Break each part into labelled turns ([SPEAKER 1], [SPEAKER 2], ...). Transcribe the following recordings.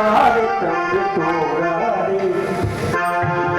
[SPEAKER 1] तोरा रे तंग तोरा रे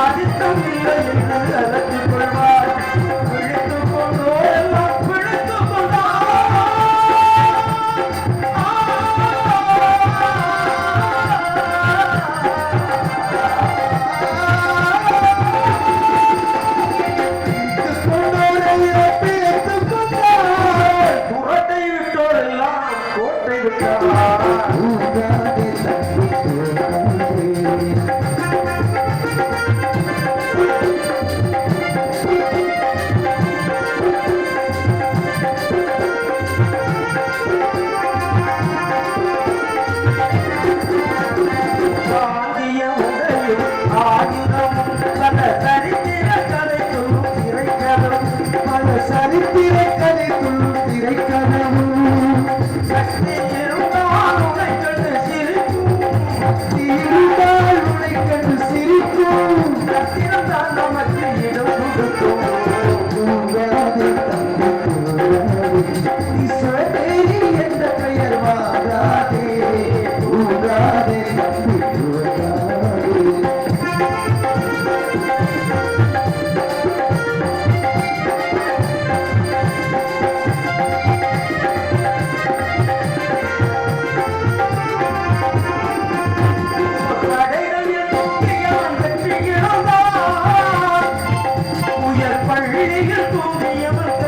[SPEAKER 1] அதிர்ஷ்டம் இல்லை பள்ளியில் தூங்கியவர்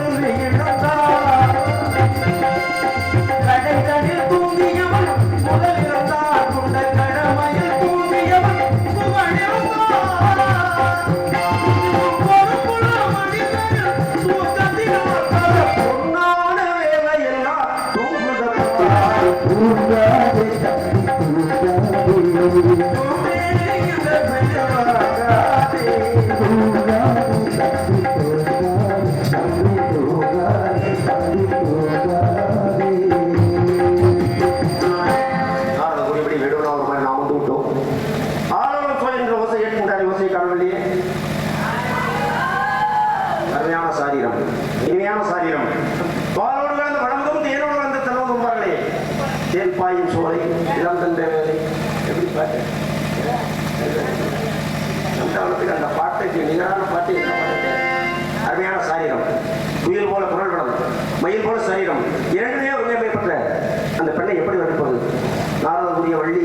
[SPEAKER 1] சோலை இதான் தந்தை வேலை எப்படி பாட்டு? அந்த அந்த பாட்டுக்கு நிகரான பாட்டு என்ன பாட்டு? அருமையான சாரீரம். புயல் போல குரல் படம் மயில் போல சரீரம். இரண்டுமே ஒருமையை அந்த பெண்ணை எப்படி வளர்ப்பது? நாரதனுடைய வள்ளி.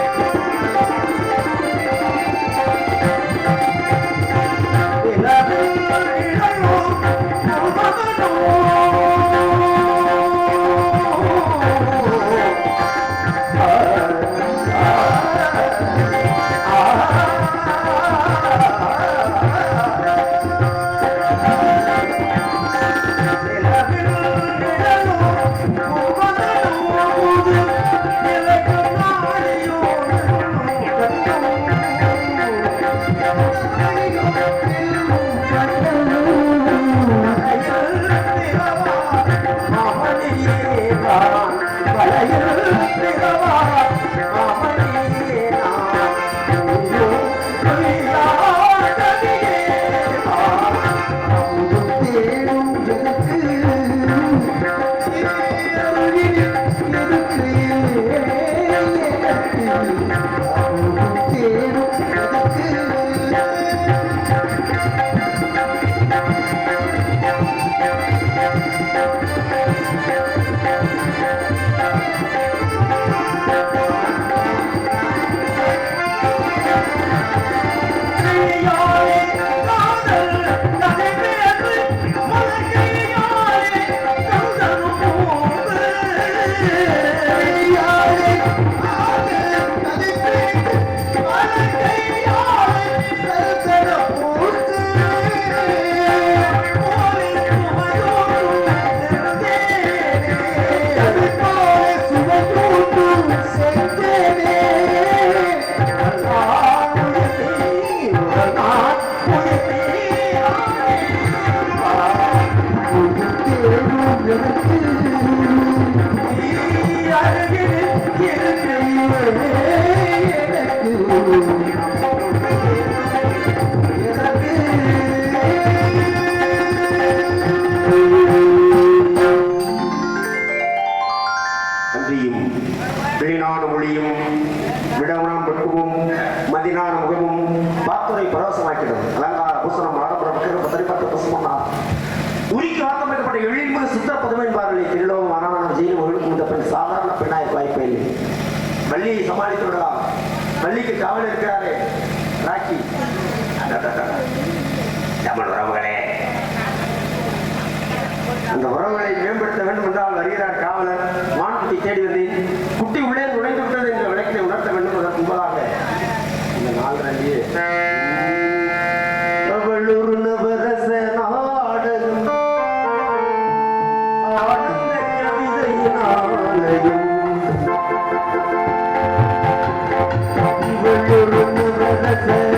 [SPEAKER 1] quiero வருகிறார் காவலர் மான்குட்டி தேடி வந்தேன் குட்டி உள்ளே நுழைந்து விட்டது என்ற விளக்கத்தை உணர்த்த வேண்டும் அதற்கு முன்பதாக இந்த நாள் நன்றியே அவளூர் நவரச நாடகம் ஆனந்த கவிதையினாலயம் இவளொரு நவரச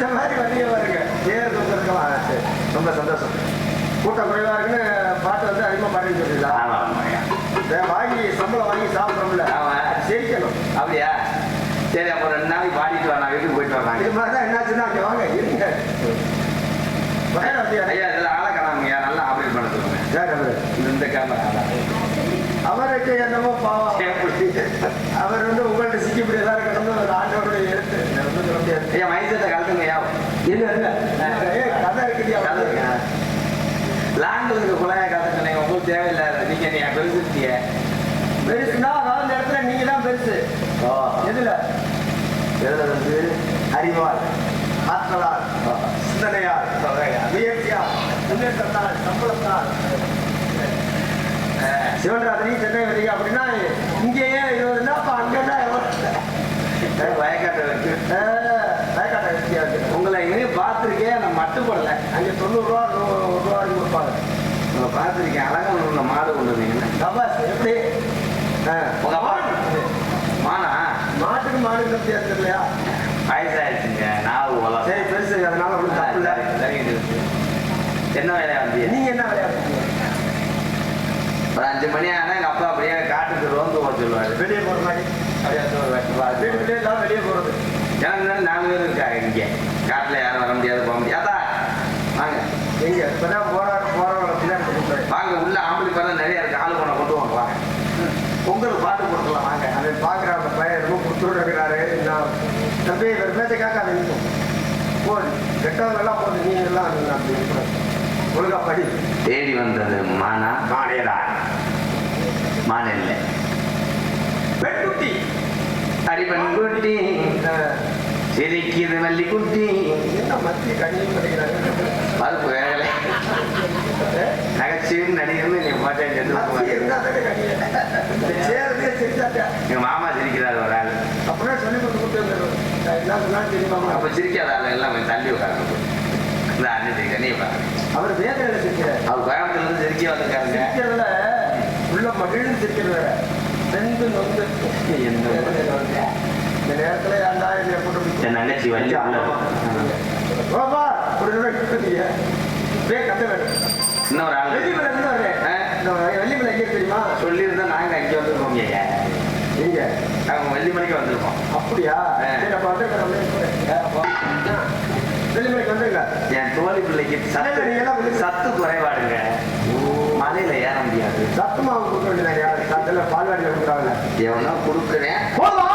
[SPEAKER 1] மனுஷன் மாதிரி வண்டியை பாருங்க. சேர் இருக்கலாம் சரி ரொம்ப சந்தோஷம். கூட்டம் குறைவா இருக்குன்னு பாட்டு வந்து அதிகமாக பாடிட்டு சொல்லிடலாம். வாங்கி சம்பளம் வாங்கி சாப்பிட்றோம்ல. சிரிக்கணும்
[SPEAKER 2] அப்படியா? சரி அப்போ ரெண்டு நாளைக்கு பாடிட்டு வா நான் வீட்டுக்கு போயிட்டு வர்றாங்க
[SPEAKER 1] இது மாதிரி தான் என்னாச்சுன்னா அங்கே வாங்க இருங்க.
[SPEAKER 2] ஐயா இதுல ஆளை காணாமையா நல்லா ஆப்ரேட் பண்ண சொல்லுங்க. இந்த கேமரா
[SPEAKER 1] அவருக்கு என்னமோ பாவம். அவர் வந்து உங்கள்ட்ட சிக்கிப்படி எல்லாரும் கிடந்து ஒரு ஆண்டவருடைய எழுத்து இதை வந்து சொல்ல முடியாது
[SPEAKER 2] ஐயா மைசத்தை கலந்துங்க ஐயா
[SPEAKER 1] இல்ல இல்ல. கதை இருக்குதியா
[SPEAKER 2] லாங்குக்கு குழாய கதை சொன்னீங்க உங்களுக்கு தேவையில்லை நீங்க நீ பெருசுட்டிய
[SPEAKER 1] பெருசுனா வாழ்ந்த இடத்துல நீங்க தான் பெருசு. எதுல?
[SPEAKER 2] எதுல வந்து
[SPEAKER 1] அறிவால் ஆற்றலால் சிந்தனையால் முயற்சியால் முன்னேற்றத்தால் சம்பளத்தால். சிவன்ராத்திரி சென்னை வரீங்க அப்படின்னா இங்கேயே இருபதுன்னா அப்ப அங்கன்னா
[SPEAKER 2] வயக்காட்டை மட்டும் போடல.
[SPEAKER 1] அங்கே தொண்ணூறுரூவா நூறு ரூபா வரைக்கும் கொடுப்பாங்க.
[SPEAKER 2] உங்களை பார்த்துருக்கேன் அழகா உள்ள மாடு கொண்டு வந்தீங்கன்னா
[SPEAKER 1] சபாஸ் எப்படி?
[SPEAKER 2] மானா
[SPEAKER 1] மாட்டுக்கு மாடுக்கு வித்தியாசம் இல்லையா
[SPEAKER 2] வயசாயிடுச்சுங்க. நாவு வளம்.
[SPEAKER 1] சரி பெருசு அதனால ஒன்றும் தப்பு இல்லை.
[SPEAKER 2] என்ன வேலையா வந்து
[SPEAKER 1] நீங்க என்ன விளையாடுறீங்க
[SPEAKER 2] ஒரு அஞ்சு மணி ஆனா எங்க அப்பா அப்படியே காட்டுக்கு ரோந்து போக சொல்லுவாரு.
[SPEAKER 1] வெளியே போற மாதிரி.
[SPEAKER 2] அப்படியே வந்து ஒரு வெட்டு பார்த்து.
[SPEAKER 1] வீட்டுக்குள்ளே எல்லாம் வெளியே
[SPEAKER 2] எனக்கு முன்னாடி நாலு பேர் இருக்காங்க இங்க. காட்டுல யாரும் வர முடியாது போக முடியாதா.
[SPEAKER 1] இப்பதான் போராட போறவங்க பின்னாடி கொடுக்குறேன்
[SPEAKER 2] வாங்க உள்ள ஆம்பளை பேர் நிறைய இருக்கு. ஆளு போன கொண்டு வாங்க வாங்க பொங்கல் பாட்டு கொடுக்கலாம் வாங்க.
[SPEAKER 1] அதை பார்க்குற அந்த பையன் ரொம்ப புத்தூர் இருக்கிறாரு. நான் தம்பி பேச்சை கேட்காத நிற்கும் போது கெட்டவங்கெல்லாம் போது நீங்க எல்லாம் அப்படி. ஒழுங்கா படி.
[SPEAKER 2] தேடி வந்தது மானா?
[SPEAKER 1] மாடேடா
[SPEAKER 2] மானில்லை.
[SPEAKER 1] பெண்குட்டி.
[SPEAKER 2] அடிபன் குட்டி சிரிக்குது மல்லி குட்டி
[SPEAKER 1] என்ன மத்திய கிடைக்கிறாங்க
[SPEAKER 2] பருப்பு வேகலை. நகைச்சுவை நடிகர்னு நீ
[SPEAKER 1] சேர்ந்தே சிரிச்சாட்டா
[SPEAKER 2] எங்க மாமா சிரிக்கிறார் ஒரு ஆள்.
[SPEAKER 1] அப்படியே சொல்லி கொடுத்து
[SPEAKER 2] அப்ப சிரிக்காத ஆள் எல்லாம் தள்ளி உட்காருங்க இந்த அண்ணன் கண்ணியை பாருங்க
[SPEAKER 1] அவர் வேதனையில சிரிக்கிறார்.
[SPEAKER 2] அவர் கோயம்புத்தூர்ல இருந்து சிரிக்க வந்திருக்காருங்க.
[SPEAKER 1] சிரிக்கிறதுல உள்ள மகிழ்ந்து சிரிக்கிறது நொந்து. வந்து. இந்த நேரத்துல ஏன்டா என்னை போட்டு இப்படி
[SPEAKER 2] என் வள்ளி உள்ள
[SPEAKER 1] ரோபா ஒரு
[SPEAKER 2] ஆள்.
[SPEAKER 1] வெள்ளிமலை இருந்து? இந்த வெள்ளிமலை எங்கே தெரியுமா?
[SPEAKER 2] சொல்லியிருந்தா நாங்க அங்கே வந்திருக்கோம் ஐயா
[SPEAKER 1] எங்க?
[SPEAKER 2] நாங்க வெள்ளிமலைக்கு வந்திருக்கோம்.
[SPEAKER 1] அப்படியா. சரி அப்ப. வெள்ளிமலைக்கு வந்துருங்க.
[SPEAKER 2] என் தோழி பிள்ளைக்கு சத்து சத்து குறைபாடுங்க. மலையில ஏற முடியாது.
[SPEAKER 1] சத்து மாவு கொடுக்க வேண்டியது? யாரு? சத்துல பால்வாடி கொடுக்குறாங்க
[SPEAKER 2] எவனோ கொடுக்குறேன்.
[SPEAKER 1] போதும்?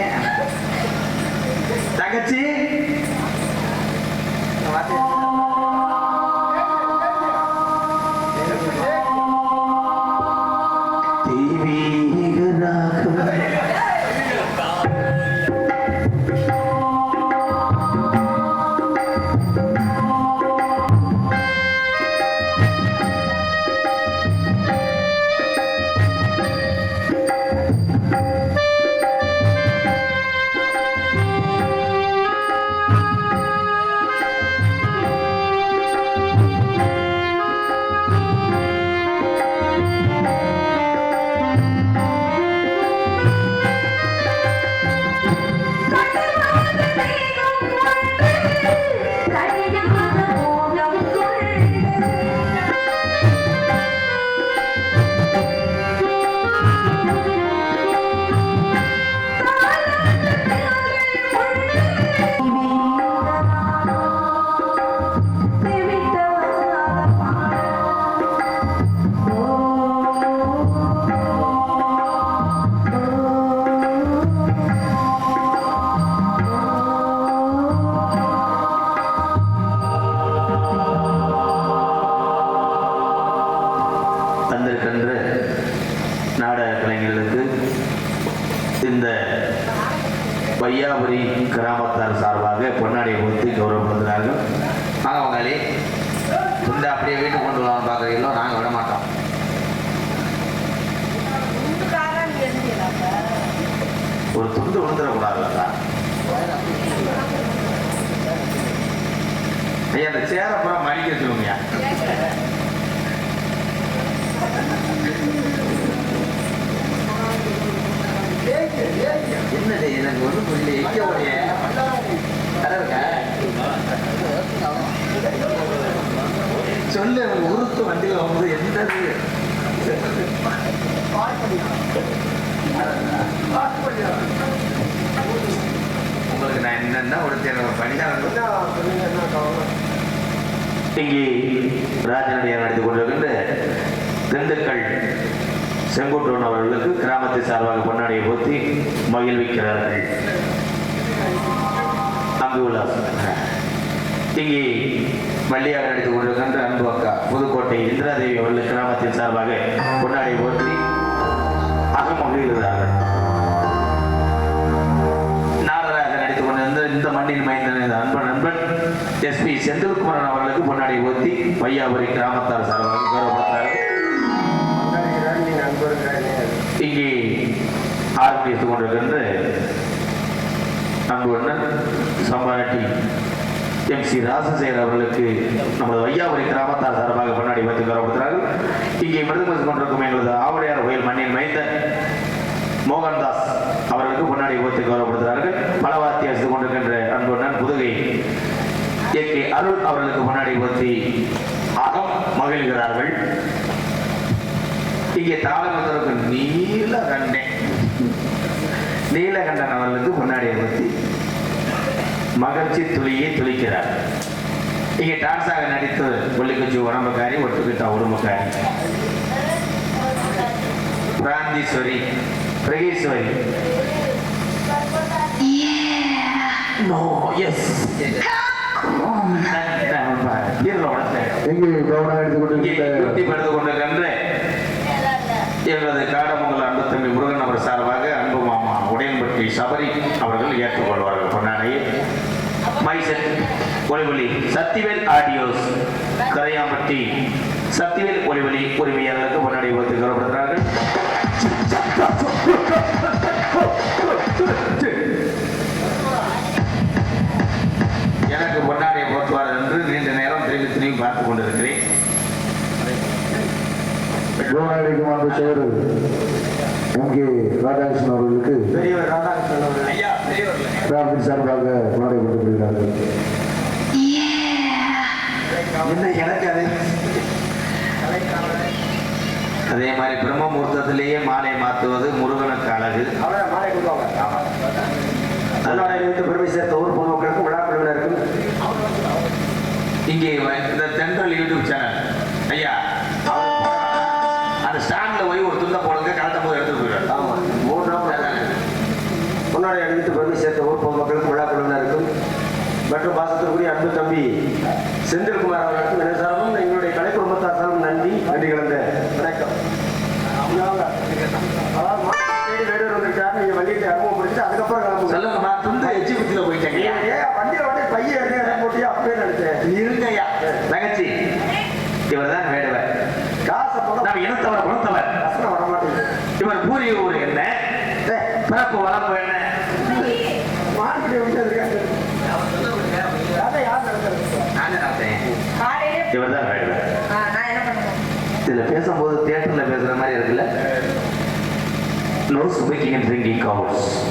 [SPEAKER 2] பார்த்துருக்கேன் தங்கச்சி ஒரு துண்டு விழுந்துடக்கூடாதுல்லக்கா ஐயா அந்த சேரை பூரா மடிக்க வச்சுக்கோங்கய்யா என்னது எனக்கு ஒன்றும் புரியல. எங்க உடைய? சொல்லு உருத்து வண்டியில் வந்து என்னது? உங்களுக்கு நான் என்னென்ன ஒரு பணியாளர் இங்கே ராஜநடிகர் நடித்துக் கொண்டிருக்கின்ற திண்டுக்கல் செங்குட்டுவன் அவர்களுக்கு கிராமத்தை சார்பாக பொன்னாடியை போத்தி மகிழ்விக்கிறார்கள். அங்கு உள்ள இங்கே வள்ளியாக நடித்துக் கொண்டிருக்கின்ற அன்பு அக்கா புதுக்கோட்டை இந்திராதேவி அவர்கள் கிராமத்தின் சார்பாக பொன்னாடியை போத்தி அகமகிழ்கிறார்கள் நாடராக நடித்துக் கொண்டிருந்த இந்த மண்ணின் மைந்தன் அன்பன் நண்பன் எஸ்பி செந்தில்குமரன் அவர்களுக்கு பொன்னாடி ஊத்தி வையாபுரி கிராமத்தார் சார்பாக கௌரவப்படுத்துகிறார்கள். இங்கே ஆரம்பித்துக் கொண்டிருக்கின்ற அன்பு அண்ணன் சம்பாட்டி எம் சி ராசசேகர் அவர்களுக்கு நமது வையாபுரி கிராமத்தார் சார்பாக பண்ணாடி வைத்து கௌரவப்படுத்துகிறார்கள். இங்கே மிருதம் கொண்டிருக்கும் எங்களது ஆவடையார் கோயில் மண்ணின் மைந்த மோகன்தாஸ் அவர்களுக்கு பொன்னாடி ஊற்றி கௌரவப்படுத்துகிறார்கள். பலவாத்தி அரசு கொண்டிருக்கின்ற அன்புடன் புதுகை ஏ கே அருள் அவர்களுக்கு முன்னாடி உயர்த்தி அகம் மகிழ்கிறார்கள். இங்கே தாளமந்தருக்கு நீலகண்டன் நீலகண்டன் அவர்களுக்கு முன்னாடி உயர்த்தி மகிழ்ச்சி துளியை துளிக்கிறார். இங்கே டான்ஸாக நடித்து கொல்லிக்குச்சி உடம்புக்காரி ஒட்டுக்கிட்ட உடம்புக்காரி. பிராந்தீஸ்வரி பிரகேஸ்வரி. எங்களது காடமங்கல அன்பு தம்பி முருகன் அவர் சார்பாக அன்பு மாமா உடையன்பட்டி சபரி அவர்கள் ஏற்றுக்கொள்வார்கள். பொன்னானை ஒளிவொலி. சத்திவேல் ஆடியோஸ் கரையாம்பட்டி. சத்திவேல் ஒளிவொலி உரிமையாளருக்கு முன்னாடி ஒத்து கௌரவப்படுத்துகிறார்கள் எனக்கு பொன்னாடியை போத்துவார் என்று நீண்ட நேரம் திரும்பி திரும்பி பார்த்துக் கொண்டிருக்கிறேன்.
[SPEAKER 3] செயல் எங்கே ராதாகிருஷ்ணன் அவர்களுக்கு கிராமத்தின் சார்பாக கொண்டாடப்பட்டுள்ளார்கள்
[SPEAKER 1] என்ன எனக்கு அது?
[SPEAKER 2] அதே மாதிரி பிரம்ம முகூர்த்தத்திலேயே மாலை மாற்றுவது முருகனுக்கு அழகு.
[SPEAKER 1] மாலை அதனால இருந்து பெருமை சேர்த்த ஊர் பொதுமக்களுக்கும்
[SPEAKER 2] இங்கே இந்த தென்றல் யூடியூப் சேனல்.
[SPEAKER 1] மற்றும் பாசத்திற்குரிய அன்பு தம்பி செந்தில்குமார் அவர்களுக்கும் என்ன சார்பும் எங்களுடைய கலை குடும்பத்தார் சார்பும் நன்றி. நன்றி கலந்த வணக்கம்.
[SPEAKER 4] house.